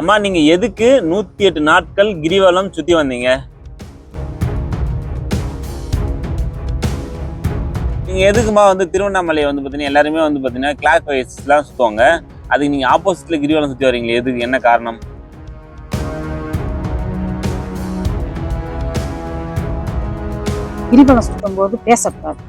அம்மா நீங்க எதுக்கு நூத்தி எட்டு நாட்கள் கிரிவலம் சுத்தி வந்தீங்க? நீங்க எதுக்குமா வந்து திருவண்ணாமலையை வந்து பார்த்தீங்கன்னா எல்லாருமே வந்து பாத்தீங்கன்னா கிளாக் வைஸ்லாம் சுத்துவாங்க. அதுக்கு நீங்க ஆப்போசிட்ல கிரிவலம் சுத்தி வரீங்களே எதுக்கு என்ன காரணம்? கிரிவலம் சுத்தும் போது பேசக்கூடாது.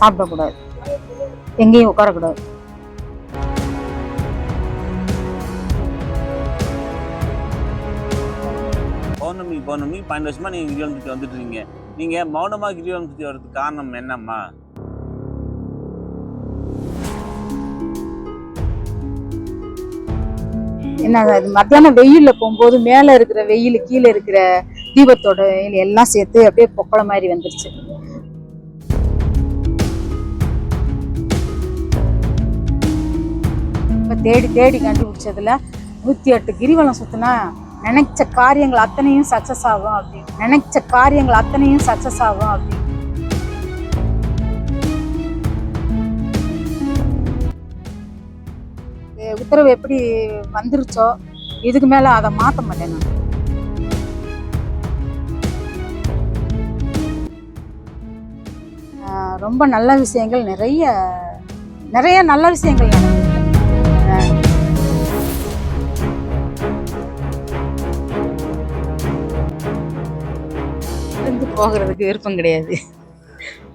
சாப்பிடக்கூடாது. எங்கேயும் உட்காரக்கூடாது. பௌர்ணமி பௌர்ணமி பன்னெண்டு வருஷமா நீங்க கிரிவலம் சுத்தி வந்துட்டு இருக்கீங்க. நீங்க மௌனமா கிரிவலம் சுத்தி வர்றதுக்கு காரணம் என்னம்மா? என்ன மத்தியானம் வெயில்ல போகும்போது மேல இருக்கிற வெயில் கீழே இருக்கிற தீபத்தோட வெயில் எல்லாம் சேர்த்து அப்படியே பொக்கலை மாதிரி வந்துருச்சு. இப்ப தேடி தேடி கண்டுபிடிச்சதுல நூத்தி எட்டு கிரிவலம் சுத்தினா நினைச்ச காரியங்கள் அத்தனையும் சக்சஸ் ஆகும் அப்படின்னு. நினைச்ச காரியங்கள் அத்தனையும் சக்சஸ் ஆகும் அப்படி உத்தரவு எப்படி வந்துருச்சோ இதுக்கு மேல அதை மாத்த மாட்டேன் நான். ரொம்ப நல்ல விஷயங்கள் நிறைய நிறைய நல்ல விஷயங்கள் நடந்திருக்கு. போகிறதுக்கு விருப்பம் கிடையாது.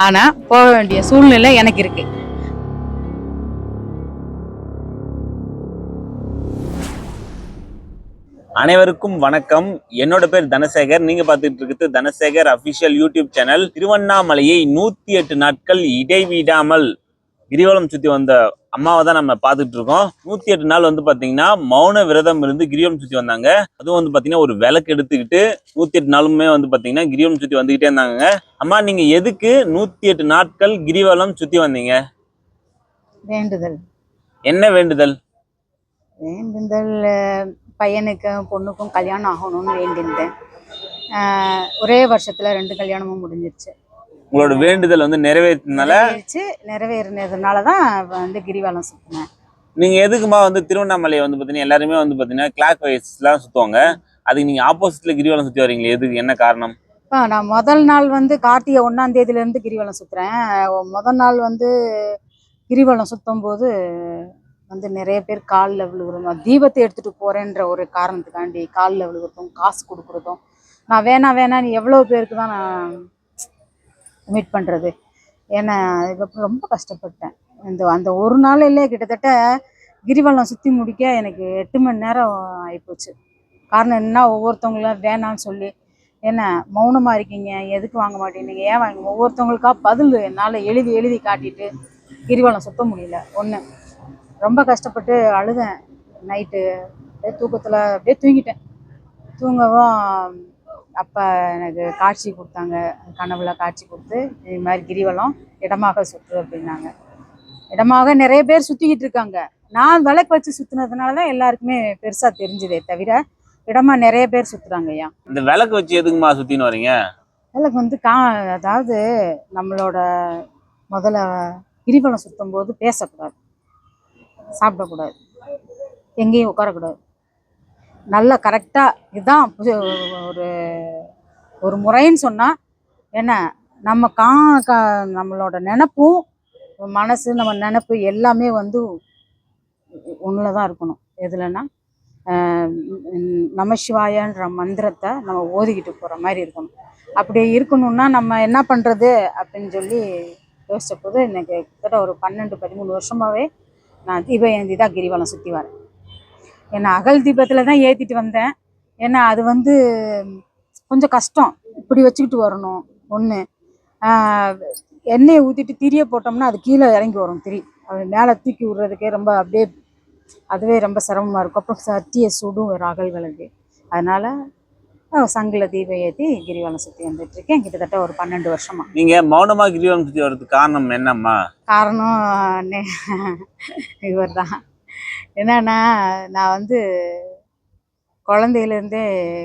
ஆனால் போக வேண்டிய சூழ்நிலை எனக்கு இருக்கு. அனைவருக்கும் வணக்கம். என்னோட பேர் தனசேகர். நீங்க பாத்துட்டு இருக்கிறது தனசேகர் அபிஷியல் யூடியூப் சேனல் திருவண்ணாமலையை நூத்தி எட்டு நாட்கள் இடைவிடாமல் கிரிவலம் சுத்தி வந்த அம்மாவை தான் நம்ம பார்த்துட்டு இருக்கோம். நூத்தி எட்டு நாள் வந்து பாத்தீங்கன்னா மௌன விரதம் இருந்து கிரிவலம் சுத்தி வந்தாங்க. அதுவும் வந்து பாத்தீங்கன்னா ஒரு விளக்கு எடுத்துக்கிட்டு நூத்தி எட்டு நாளுமே வந்து பாத்தீங்கன்னா கிரிவலம் சுத்தி வந்துகிட்டே இருந்தாங்க அம்மா நீங்க எதுக்கு நூத்தி எட்டு நாட்கள் கிரிவலம் சுத்தி வந்தீங்க? வேண்டுதல். என்ன வேண்டுதல்? வேண்டுதல் பையனுக்கும் பொண்ணுக்கும் கல்யாணம் ஆகணும்னு வேண்டியிருந்தேன். ஒரே வருஷத்துல ரெண்டு கல்யாணமும் முடிஞ்சிருச்சு. உங்களோட வேண்டுதல் வந்து நிறைவேற்றினால நிறைவேறினதுனால தான் வந்து கிரிவலம் சுற்றினேன் நீங்க எதுக்குமா வந்து திருவண்ணாமலையை வந்து பாத்தீங்கன்னா எல்லாருமே வந்து பாத்தீங்கன்னா கிளாக் வைஸ்லாம் சுத்துவாங்க. அதுக்கு நீங்க ஆப்போசிட்ல கிரிவலம் சுத்தி வரீங்களே எதுக்கு என்ன காரணம்? நான் முதல் நாள் வந்து கார்த்திகை ஒன்றாம் தேதியிலேருந்து கிரிவலம் சுற்றுறேன் முதல் நாள் வந்து கிரிவலம் சுத்தும் போது வந்து நிறைய பேர் காலில் விழுகுறோம் தீபத்தை எடுத்துட்டு போறேன்ற ஒரு காரணத்துக்காண்டி காலில் விழுகுறதும் காசு கொடுக்குறதும் நான் வேணாம் வேணான்னு எவ்வளோ பேருக்கு தான் நான் மீட் பண்ணுறது ஏன்னா அதுக்கப்புறம் ரொம்ப கஷ்டப்பட்டேன். இந்த அந்த ஒரு நாளிலே கிட்டத்தட்ட கிரிவலம் சுற்றி முடிக்க எனக்கு எட்டு மணி நேரம் ஆகிப்போச்சு காரணம் என்ன? ஒவ்வொருத்தவங்களும் வேணான்னு சொல்லி. என்ன மௌனமாக இருக்கீங்க? எதுக்கு வாங்க மாட்டேங்க ஏன் வாங்க? ஒவ்வொருத்தவங்களுக்கா பதில் என்னால் எழுதி எழுதி காட்டிட்டு கிரிவலம் சுத்த முடியல. ஒன்று ரொம்ப கஷ்டப்பட்டு அழுதேன். நைட்டு அப்படியே தூக்கத்தில் அப்படியே தூங்கிட்டேன். தூங்கவும் அப்போ எனக்கு காட்சி கொடுத்தாங்க. கனவுல காட்சி கொடுத்து இது மாதிரி கிரிவலம் இடமாக சுற்று அப்படின்னாங்க. இடமாக நிறைய பேர் சுற்றிக்கிட்டு இருக்காங்க. நான் விளக்கு வச்சு சுற்றுனதுனால தான் எல்லாருக்குமே பெருசாக தெரிஞ்சுதே தவிர இடமா நிறைய பேர் சுற்றுறாங்க ஐயா. இந்த விளக்கு வச்சு எதுக்குமா சுத்தின்னு வரீங்க? விளக்கு வந்து கா அதாவது நம்மளோட முதல்ல கிரிவலம் சுத்தும் போது பேசக்கூடாது. சாப்பிடக்கூடாது. எங்கேயும் உட்காரக்கூடாது. நல்ல கரெக்டாக இதுதான் ஒரு ஒரு முறைன்னு சொன்னால் என்ன நம்ம கா கா நம்மளோட நினப்பும் மனசு நம்ம நினப்பு எல்லாமே வந்து ஒன்றில் தான் இருக்கணும். எதுலன்னா நமசிவாயன்ற மந்திரத்தை நம்ம ஓதிக்கிட்டு போகிற மாதிரி இருக்கணும். அப்படி இருக்கணும்னா நம்ம என்ன பண்ணுறது அப்படின்னு சொல்லி யோசிச்ச போது எனக்கு கிட்டத்தட்ட ஒரு பன்னெண்டு பதிமூணு வருஷமாகவே நான் தீப ஏந்தி தான் கிரிவலம் சுற்றி வரேன். ஏன்னா அகல் தீபத்தில் தான் ஏற்றிட்டு வந்தேன். ஏன்னா அது வந்து கொஞ்சம் கஷ்டம். இப்படி வச்சுக்கிட்டு வரணும். ஒன்று எண்ணெயை ஊற்றிட்டு திரியை போட்டோம்னா அது கீழே இறங்கி வரும் திரி. அது மேலே தூக்கி விடுறதுக்கே ரொம்ப அப்படியே அதுவே ரொம்ப சிரமமாக இருக்கும். அப்புறம் சட்டியை சுடும் ஒரு அகல் விளக்கு. அதனால் சங்கில் தீபம் ஏற்றி கிரிவலம் சுற்றி வந்துட்டு இருக்கேன். கிட்டத்தட்ட ஒரு பன்னெண்டு வருஷமா. நீங்க மௌனமா கிரிவலம் சுத்தி வர்றதுக்கு காரணம் என்னம்மா? காரணம் இவர் தான் என்னன்னா நான் வந்து குழந்தையிலேருந்தே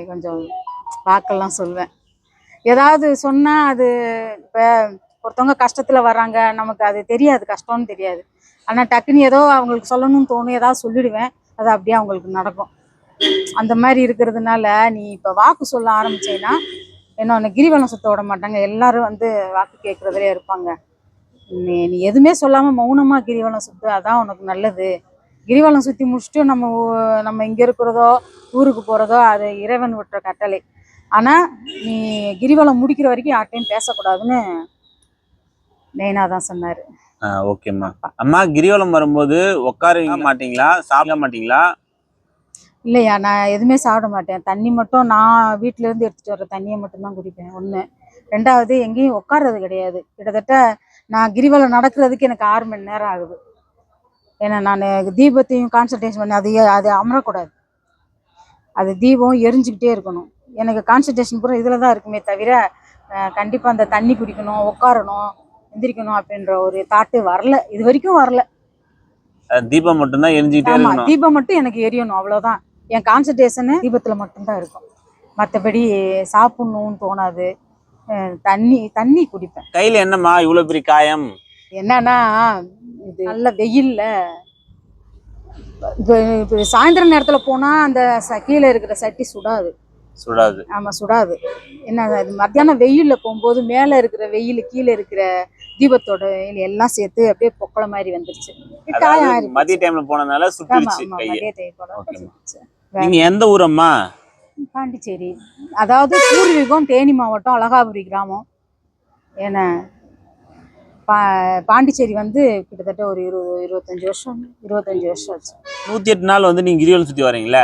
கொஞ்சம் வாக்கெல்லாம் சொல்வேன். ஏதாவது சொன்னால் அது இப்போ ஒருத்தவங்க கஷ்டத்தில் வர்றாங்க நமக்கு அது தெரியாது கஷ்டம்னு தெரியாது. ஆனால் டக்குன்னு ஏதோ அவங்களுக்கு சொல்லணும்னு தோணும் ஏதாவது சொல்லிடுவேன். அது அப்படியே அவங்களுக்கு நடக்கும். அந்த மாதிரி இருக்கிறதுனால நீ இப்போ வாக்கு சொல்ல ஆரம்பிச்சேன்னா என்ன உன்னை கிரிவலம் சுத்த விட மாட்டாங்க. எல்லாரும் வந்து வாக்கு கேட்குறதுலே இருப்பாங்க. நீ நீ எதுவுமே சொல்லாமல் மௌனமாக கிரிவலம் சுத்து அதான் உனக்கு நல்லது. கிரிவலம் சுற்றி முடிச்சுட்டு நம்ம நம்ம இங்கே இருக்கிறதோ ஊருக்கு போகிறதோ அது இறைவன் விட்டுற கட்டளை. ஆனால் நீ கிரிவலம் முடிக்கிற வரைக்கும் யார்கிட்டையும் பேசக்கூடாதுன்னு நெய்னா தான் சொன்னார். ஓகேம்மா அம்மா கிரிவலம் வரும்போது உட்கார மாட்டீங்களா? சாப்பிட மாட்டீங்களா? இல்லையா நான் எதுவுமே சாப்பிட மாட்டேன். தண்ணி மட்டும் நான் வீட்ல இருந்து எடுத்துட்டு வர தண்ணியை மட்டும்தான் குடிப்பேன் ஒன்று ரெண்டாவது எங்கேயும் உட்கார்றது கிடையாது. கிட்டத்தட்ட நான் கிரிவலம் நடக்கிறதுக்கு எனக்கு ஆறு மணி நேரம் ஆகுது. ஏன்னா நான் தீபத்தையும் கான்சன்ட்ரேஷன் பண்ணி அது அது அமரக்கூடாது. அது தீபம் எரிஞ்சுக்கிட்டே இருக்கணும். எனக்கு கான்சன்ட்ரேஷன் பூரா இதில் தான் இருக்குமே தவிர கண்டிப்பாக அந்த தண்ணி குடிக்கணும் உட்காரணும் எந்திரிக்கணும் அப்படின்ற ஒரு தாட்டு வரல. இது வரைக்கும் வரல. தீபம் மட்டும்தான் எரிஞ்சுக்கிட்டே ஆமா இருக்கணும். தீபம் மட்டும் எனக்கு எரியணும் அவ்வளவுதான். என் கான்சன்ட்ரேஷனு தீபத்துல மட்டும்தான் இருக்கும். மற்றபடி சாப்பிடணும்னு தோணாது. தண்ணி தண்ணி குடிப்பேன். கையில என்னம்மா இவ்வளவு பெரிய காயம்? என்னன்னா இது. நல்ல வெயில்ல. இப்போ சாயந்தரம் நேரத்துல போனா அந்த ச- கீழே இருக்கிற சட்டி சுடாது. சுடாது. ஆமா சுடாது. என்ன அது மத்தியானம் வெயில்ல போகும்போது மேல இருக்கிற வெயில் கீழே இருக்கிற தீபத்தோட வெயில் எல்லாம் சேர்த்து அப்படியே பொக்கலை மாதிரி வந்துருச்சு. மதிய டைம்ல போனதுனால சுட்டுருச்சு மதிய. நீங்க எந்த ஊரம்மா? பாண்டிச்சேரி. அதாவது பூர்வீகம் தேனி மாவட்டம் அழகாபுரி கிராமம். ஏன்னா பா பாண்டிச்சேரி வந்து கிட்டத்தட்ட ஒரு இருபது இருபத்தஞ்சி வருஷம் இருபத்தஞ்சி வருஷம் ஆச்சு. நூத்தி எட்டு நாள் வந்து நீங்க கிரிவலம் சுத்தி வரீங்களே?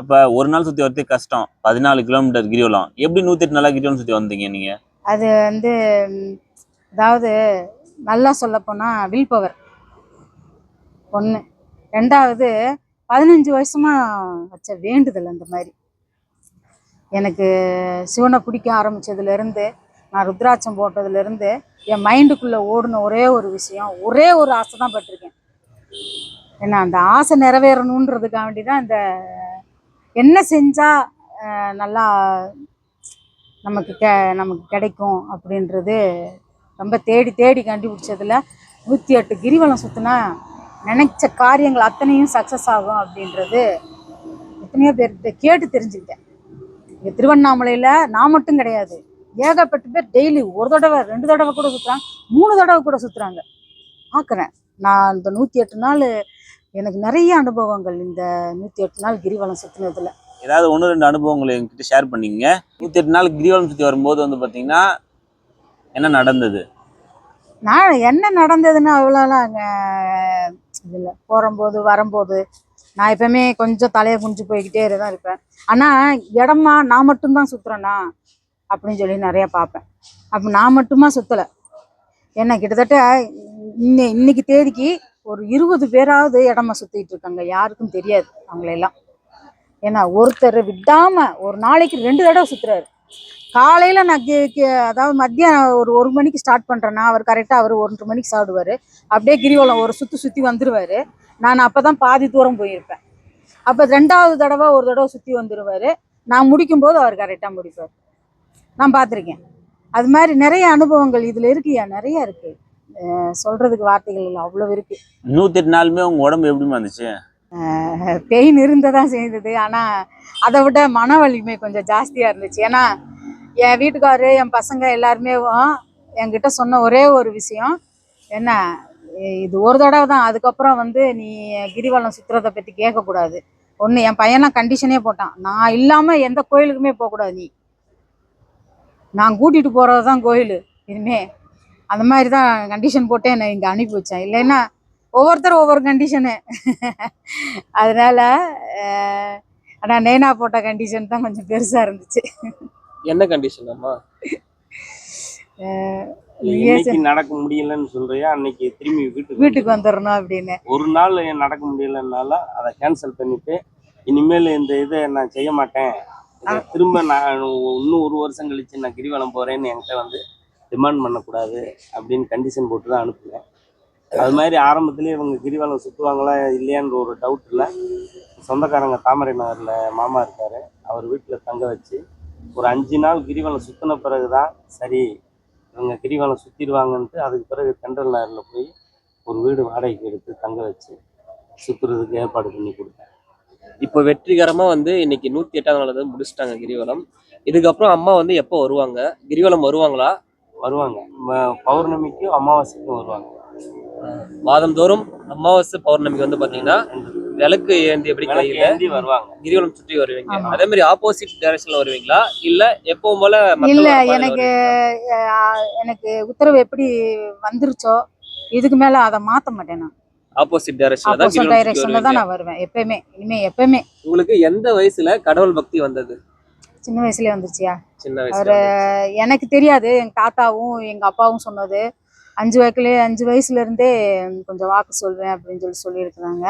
அப்ப ஒரு நாள் சுத்தி வரதே கஷ்டம். பதினாலு கிலோமீட்டர் கிரிவலம். எப்படி நூத்தி எட்டு நாளா கிரிவலம் சுத்தி வந்தீங்க நீங்க? அது வந்து அதாவது நல்லா சொல்லப்போனால் வில் பவர் ஒன்று ரெண்டாவது பதினஞ்சு வருஷமா வச்ச வேண்டுதல் அந்த மாதிரி. எனக்கு சிவனை பிடிக்க ஆரம்பிச்சதுலேருந்து நான் ருத்ராட்சம் போட்டதுலேருந்து என் மைண்டுக்குள்ளே ஓடின ஒரே ஒரு விஷயம் ஒரே ஒரு ஆசை தான் பட்டிருக்கேன். ஏன்னா அந்த ஆசை நிறைவேறணுன்றதுக்காண்டி தான் இந்த என்ன செஞ்சால் நல்லா நமக்கு கெ நமக்கு கிடைக்கும் அப்படின்றது ரொம்ப தேடி தேடி கண்டுபிடிச்சதில் நூற்றி எட்டு கிரிவலம் சுற்றினா நினைச்ச காரியங்கள் அத்தனையும் சக்ஸஸ் ஆகும் அப்படின்றது எத்தனையோ பேர்கிட்ட கேட்டு தெரிஞ்சுக்கிட்டேன். இங்கே திருவண்ணாமலையில் நான் மட்டும் கிடையாது. ஏகப்பட்ட பேர் டெய்லி ஒரு தடவை ரெண்டு தடவை கூட சுற்றுறாங்க மூணு தடவை கூட சுற்றுறாங்க பார்க்குறேன் நான் இந்த நூற்றி எட்டு நாள் எனக்கு நிறைய அனுபவங்கள் இந்த நூற்றி எட்டு நாள் கிரிவலம் சுற்றினதுல ஏதாவது ஒன்று ரெண்டு அனுபவங்களை என்கிட்ட ஷேர் பண்ணீங்க? நூத்தி எட்டு நாள் கிரிவலம் சுத்தி வரும்போது வந்து பாத்தீங்கன்னா என்ன நடந்தது? நான் என்ன நடந்ததுன்னு அவ்வளோலாம் அங்கே இதில் போகும்போது வரும்போது நான் எப்பவுமே கொஞ்சம் தலையை குஞ்சு போய்கிட்டே தான் இருப்பேன். ஆனால் இடமா நான் மட்டும்தான் சுற்றுறேனா அப்படின்னு சொல்லி நிறையா பார்ப்பேன். அப்போ நான் மட்டுமா சுற்றலை ஏன்னா கிட்டத்தட்ட இன்னை இன்னைக்கு தேதிக்கு ஒரு இருபது பேராவது இடமா சுற்றிட்டு இருக்காங்க. யாருக்கும் தெரியாது அவங்களெல்லாம். ஏன்னா ஒருத்தர் விடாம ஒரு நாளைக்கு ரெண்டு தடவை சுற்றுறாரு காலையில் நான் அதாவது மத்தியானம் ஒரு ஒரு மணிக்கு ஸ்டார்ட் பண்ணுறேன்னா அவர் கரெக்டாக அவர் ஒன்றரை மணிக்கு சாப்பிடுவார். அப்படியே கிரிவலம் ஒரு சுற்றி சுற்றி வந்துடுவார் நான் அப்போ தான் பாதி தூரம் போயிருப்பேன். அப்போ ரெண்டாவது தடவை ஒரு தடவை சுற்றி வந்துடுவார் நான் முடிக்கும்போது அவர் கரெக்டாக முடிப்பார். நான் பார்த்துருக்கேன். அது மாதிரி நிறைய அனுபவங்கள் இதில் இருக்குயா நிறைய இருக்குது சொல்கிறதுக்கு வார்த்தைகள் இல்லை அவ்வளோ இருக்குது நூத்தி எட்டு நாளுமே உங்க உடம்பு எப்படிமா இருந்துச்சு? பெயின் இருந்ததான் செய்தது. ஆனால் அதை விட மன வலிமை கொஞ்சம் ஜாஸ்தியாக இருந்துச்சு. ஏன்னா என் வீட்டுக்காரு என் பசங்க எல்லாருமே என்கிட்ட சொன்ன ஒரே ஒரு விஷயம். என்ன இது ஒரு தடவை தான். அதுக்கப்புறம் வந்து நீ கிரிவலம் சுற்றுறதை பற்றி கேட்கக்கூடாது. ஒன்று என் பையன்லாம் கண்டிஷனே போட்டான். நான் இல்லாமல் எந்த கோயிலுக்குமே போகக்கூடாது நீ. நான் கூட்டிகிட்டு போகிறது தான் கோயில். இனிமே அந்த மாதிரி தான் கண்டிஷன் போட்டு என்னை இங்கே அனுப்பி வச்சேன். இல்லைன்னா ஒவ்வொருத்தரும் ஒவ்வொரு கண்டிஷனு அதனால அஹ், ஆனா நேனா போட்ட கண்டிஷன் தான் கொஞ்சம் பெருசா இருந்துச்சு. என்ன கண்டிஷன் அம்மா? நடக்க முடியலன்னு சொல்றியா? அன்னைக்கு திரும்பி வீட்டுக்கு வீட்டுக்கு வந்துடணும் அப்படின்னு. ஒரு நாள் நடக்க முடியலனால அதை கேன்சல் பண்ணிட்டு இனிமேல் இந்த இதை நான் செய்ய மாட்டேன். திரும்ப நான் இன்னும் ஒரு வருஷம் கழிச்சு நான் கிரிவலம் போறேன்னு என்கிட்ட வந்து டிமாண்ட் பண்ணக்கூடாது அப்படின்னு கண்டிஷன் போட்டு தான் அனுப்புவேன். அது மாதிரி ஆரம்பத்துலேயே இவங்க கிரிவலம் சுற்றுவாங்களா இல்லையான்ற ஒரு டவுட் இல்லை. சொந்தக்காரங்க தாமரை நகரில் மாமா இருக்கார். அவர் வீட்டில் தங்க வச்சு ஒரு அஞ்சு நாள் கிரிவலம் சுற்றின பிறகு தான் சரி இவங்க கிரிவலம் சுற்றிடுவாங்கன்ட்டு அதுக்கு பிறகு தென்றல் நகரில் போய் ஒரு வீடு வாடகைக்கு எடுத்து தங்க வச்சு சுற்றுறதுக்கு ஏற்பாடு பண்ணி கொடுத்தேன். இப்போ வெற்றிகரமா வந்து இன்னைக்கு நூத்தி எட்டாவது நாள் வந்து முடிச்சிட்டாங்க கிரிவலம். இதுக்கப்புறம் அம்மா வந்து எப்போ வருவாங்க? கிரிவலம் வருவாங்களா? வருவாங்க. பௌர்ணமிக்கும் அமாவாசைக்கும் வருவாங்க. மாதந்தோறும் அமாவாசை பௌர்ணமிக்கு வந்து பாத்தீங்கன்னா விளக்கு ஏந்தி எப்படி கையில ஏந்தி வருவாங்க. கிரிவலம் சுற்றி வருவீங்க. அதே மாதிரி ஆப்போசிட் டைரக்ஷன்ல வருவீங்களா? இல்ல எப்பவும் போல இல்ல எனக்கு எனக்கு உத்தரவு எப்படி வந்துருச்சோ இதுக்கு மேல அதை மாத்த மாட்டேன் நான். ஆப்போசிட் டைரக்ஷன்ல தான் டைரக்ஷன்ல தான் நான் வருவேன் எப்பயுமே. இனிமே எப்பயுமே. உங்களுக்கு எந்த வயசுல கடவுள் பக்தி வந்தது? சின்ன வயசுலயே வந்துருச்சியா? சின்ன வயசுல எனக்கு தெரியாது எங்க தாத்தாவும் எங்க அப்பாவும் சொன்னது. அஞ்சு வயசுல அஞ்சு வயசுல இருந்தே கொஞ்சம் வாக்கு சொல்வேன் அப்படின்னு சொல்லி சொல்லியிருக்கிறாங்க.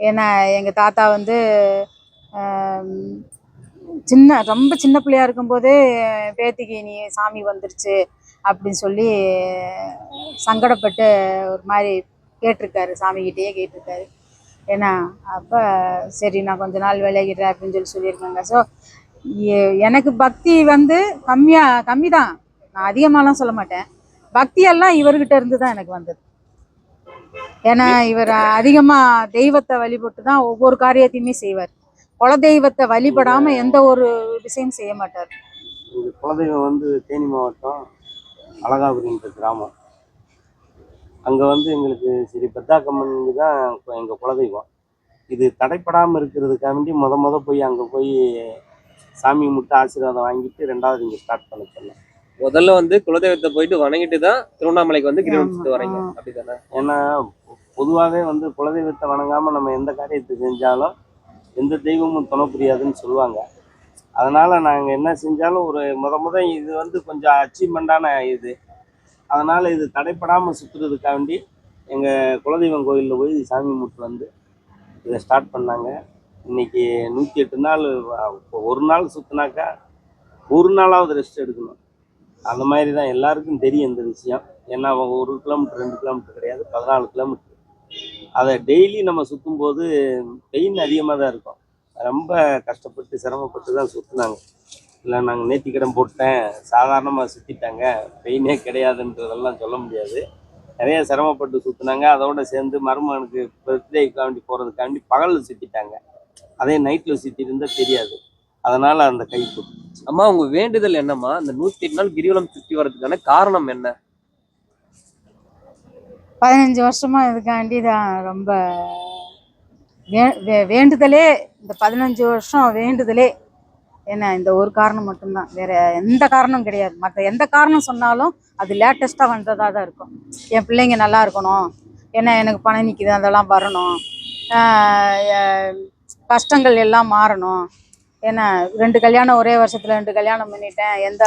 ஏன்னா எங்க தாத்தா வந்து சின்ன ரொம்ப சின்ன பிள்ளையா இருக்கும்போதே பேத்திக்கு நீ சாமி வந்துருச்சு அப்படின்னு சொல்லி சங்கடப்பட்டு ஒரு மாதிரி கேட்டிருக்காரு சாமிகிட்டேயே கேட்டிருக்காரு. ஏன்னா அப்போ சரி நான் கொஞ்ச நாள் விலகிடுறேன் அப்படின்னு சொல்லி சொல்லியிருக்காங்க. ஸோ எனக்கு பக்தி வந்து கம்மியாக கம்மி தான் நான் அதிகமாகலாம் சொல்ல மாட்டேன். பக்தியெல்லாம் இவர்கிட்ட இருந்து தான் எனக்கு வந்தது. ஏன்னா இவர் அதிகமாக தெய்வத்தை வழிபட்டு தான் ஒவ்வொரு காரியத்தையுமே செய்வார். குல தெய்வத்தை எந்த ஒரு விஷயம் செய்ய மாட்டார். குலதெய்வம் வந்து தேனி மாவட்டம் அழகாபுரின்ற கிராமம். அங்க வந்து எங்களுக்கு ஸ்ரீ பெத்தாக்கம்மன் தான் இப்ப எங்க குலதெய்வம். இது தடைப்படாம இருக்கிறதுக்காக வேண்டி முத முத போய் அங்க போய் சாமி முட்டை ஆசீர்வாதம் வாங்கிட்டு ரெண்டாவது இங்க ஸ்டார்ட் பண்ண சொன்னேன். முதல்ல வந்து குலதெய்வத்தை போயிட்டு வணங்கிட்டு தான் திருவண்ணாமலைக்கு வந்து சுத்தி வரீங்க. அப்படிதானே? ஏன்னா பொதுவாகவே வந்து குலதெய்வத்தை வணங்காம நம்ம எந்த காரியத்தை செஞ்சாலும் எந்த தெய்வமும் துணை புரியாதுன்னு சொல்லுவாங்க. அதனால நாங்க என்ன செஞ்சாலும் ஒரு முத முத இது வந்து கொஞ்சம் அச்சீவ்மெண்டான இது. அதனால் இது தடைப்படாமல் சுற்றுறதுக்காண்டி எங்கள் குலதெய்வம் கோயிலில் போய் சாமி முட்டு வந்து இதை ஸ்டார்ட் பண்ணாங்க. இன்னைக்கு நூற்றி எட்டு நாள் இப்போ ஒரு நாள் சுற்றினாக்கா ஒரு நாளாவது ரெஸ்ட் எடுக்கணும். அந்த மாதிரி தான் எல்லாருக்கும் தெரியும் இந்த விஷயம். ஏன்னா அவங்க ஒரு கிலோமீட்டர் ரெண்டு கிலோமீட்டர் கிடையாது பதினாலு கிலோமீட்டர் அதை டெய்லி நம்ம சுற்றும் போது பெயின் அதிகமாக தான் இருக்கும். ரொம்ப கஷ்டப்பட்டு சிரமப்பட்டு தான் சுற்றுனாங்க இல்லை நாங்கள் நேர்த்திக்கடன் போட்டேன். சாதாரணமாக சுற்றிட்டாங்க பெயினே கிடையாதுன்றதெல்லாம் சொல்ல முடியாது. நிறைய சிரமப்பட்டு சுற்றுனாங்க அதோட சேர்ந்து மருமகனுக்கு பர்த்டேக்காண்டி போகிறதுக்காண்டி பகலில் சுற்றிட்டாங்க அதே நைட்டில் சுற்றிட்டு இருந்தால் தெரியாது. அதனால் அந்த கை போட்டு. அம்மா உங்க வேண்டுதல் என்னம்மா? இந்த நூத்தி எட்டு நாள் கிரிவலம் சுற்றி வர்றதுக்கான காரணம் என்ன? பதினஞ்சு வருஷமா இதுக்காண்டி தான் ரொம்ப வே- வே- வேண்டுதலே. இந்த பதினஞ்சு வருஷம் வேண்டுதலே. ஏன்னா இந்த ஒரு காரணம் மட்டும்தான். வேற எந்த காரணம் கிடையாது. மற்ற எந்த காரணம் சொன்னாலும் அது லேட்டஸ்ட்டாக வந்ததாக தான் இருக்கும். என் பிள்ளைங்க நல்லா இருக்கணும். ஏன்னா எனக்கு பணம் நிற்கிது அதெல்லாம் வரணும். கஷ்டங்கள் எல்லாம் மாறணும். ஏன்னா ரெண்டு கல்யாணம் ஒரே வருஷத்தில் ரெண்டு கல்யாணம் பண்ணிட்டேன். எந்த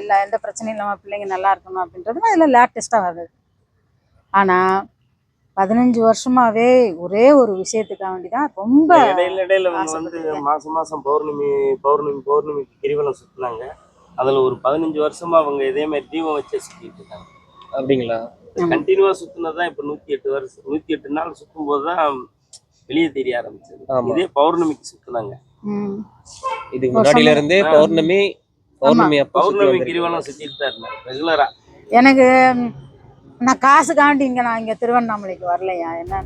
எல்லா எந்த பிரச்சனையும் இல்லாமல் பிள்ளைங்க நல்லா இருக்கணும் அப்படின்றது அதில் லேட்டஸ்ட்டாக வருது ஆனால் பதினஞ்சு வருஷமாவே ஒரே ஒரு விஷயத்துக்காக வேண்டி தான் ரொம்ப இடையில இடையில வந்து. மாசம் மாசம் பௌர்ணமி பௌர்ணமி பௌர்ணமிக்கு கிரிவலம் சுத்தினாங்க அதுல ஒரு பதினஞ்சு வருஷமா அவங்க இதே மாதிரி தீபம் வச்சு சுத்திட்டு இருக்காங்க அப்படிங்களா. கண்டினியூவா சுத்தினதுதான் இப்ப நூத்தி எட்டு வருஷம் நூத்தி எட்டு நாள் சுத்தும் போதுதான் வெளியே தெரிய ஆரம்பிச்சது. இதே பௌர்ணமிக்கு சுத்தினாங்க ம். இதுக்கு முன்னாடில இருந்தே. பௌர்ணமி பௌர்ணமி பௌர்ணமி. கிரிவலம் சுத்திட்டு தான் இருந்தாங்க ரெகுலரா எனக்கு நான் காசுக்காண்டி இங்கே நான் இங்கே திருவண்ணாமலைக்கு வரலையா? என்ன?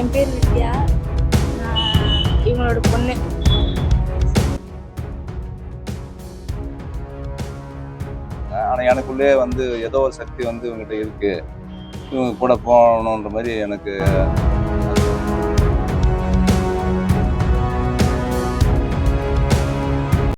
என் பேர் வித்யா. இவங்களோட பொண்ணு. ஆனா எனக்குள்ளே வந்து ஏதோ ஒரு சக்தி வந்து இவங்ககிட்ட இருக்கு. இவங்க கூட போகணுன்ற மாதிரி எனக்கு